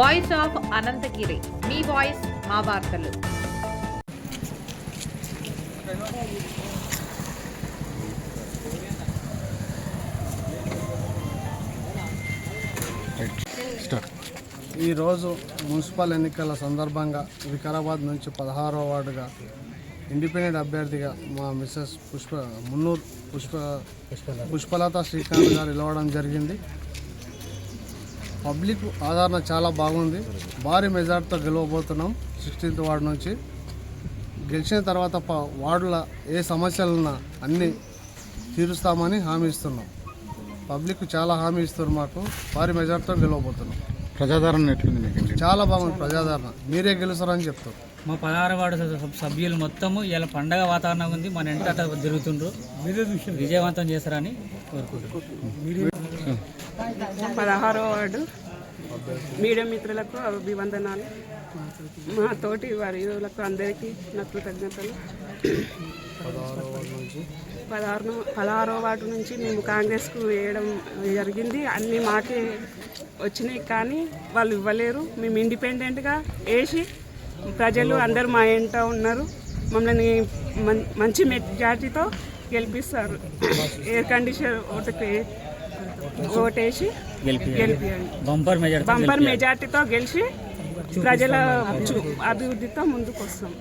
Voice of Ananthagiri. Me voice మా వార్తలు. ఈరోజు మున్సిపల్ ఎన్నికల సందర్భంగా వికారాబాద్ నుంచి పదహారవ వార్డుగా ఇండిపెండెంట్ అభ్యర్థిగా మా మిస్సెస్ పుష్ప మున్నూరు పుష్ప పుష్పలత శ్రీకాంత్ గారు నిలవడం జరిగింది. పబ్లిక్ ఆదరణ చాలా బాగుంది. భారీ మెజార్టీతో గెలవబోతున్నాం సిక్స్టీన్త్ వార్డు నుంచి. గెలిచిన తర్వాత ప- వార్డుల ఏ సమస్యలున్నా అన్నీ తీరుస్తామని హామీ ఇస్తున్నాం. పబ్లిక్ చాలా హామీ ఇస్తారు మాకు. భారీ మెజార్టీతో గెలవబోతున్నాం. ప్రజాదరణ ఎట్లుంది మీకు చాలా బాగుంది ప్రజాదరణ. మీరే గెలుస్తారని చెప్తారు. మా పదహారు వార్డు సభ- సభ్యులు మొత్తము ఇలా పండగ వాతావరణం ఉంది. మన ఇంట తిరుగుతుండ్రు. విజయవంతం చేస్తారని కోరుకుంటున్నాం. పదహారో వార్డు. మీడియా మిత్రులకు అభివందనాలు. మా తోటి వారిలకు అందరికీ నా కృతజ్ఞతలు. పదహారు పదహారో వార్డు నుంచి మేము కాంగ్రెస్కు వేయడం జరిగింది. అన్ని మాకే వచ్చినాయి కానీ వాళ్ళు ఇవ్వలేరు. మేము ఇండిపెండెంట్గా వేసి ప్రజలు అందరు మా ఇంట ఉన్నారు. మమ్మల్ని మంచి మెజార్టీతో గెలిపిస్తారు. ఎయిర్ కండిషన్ ఒకటి ఓటేసి బంపర్ మెజార్టీ బంపర్ మెజార్టీతో గెలిచి ప్రజల అభివృద్ధితో ముందుకు వస్తాం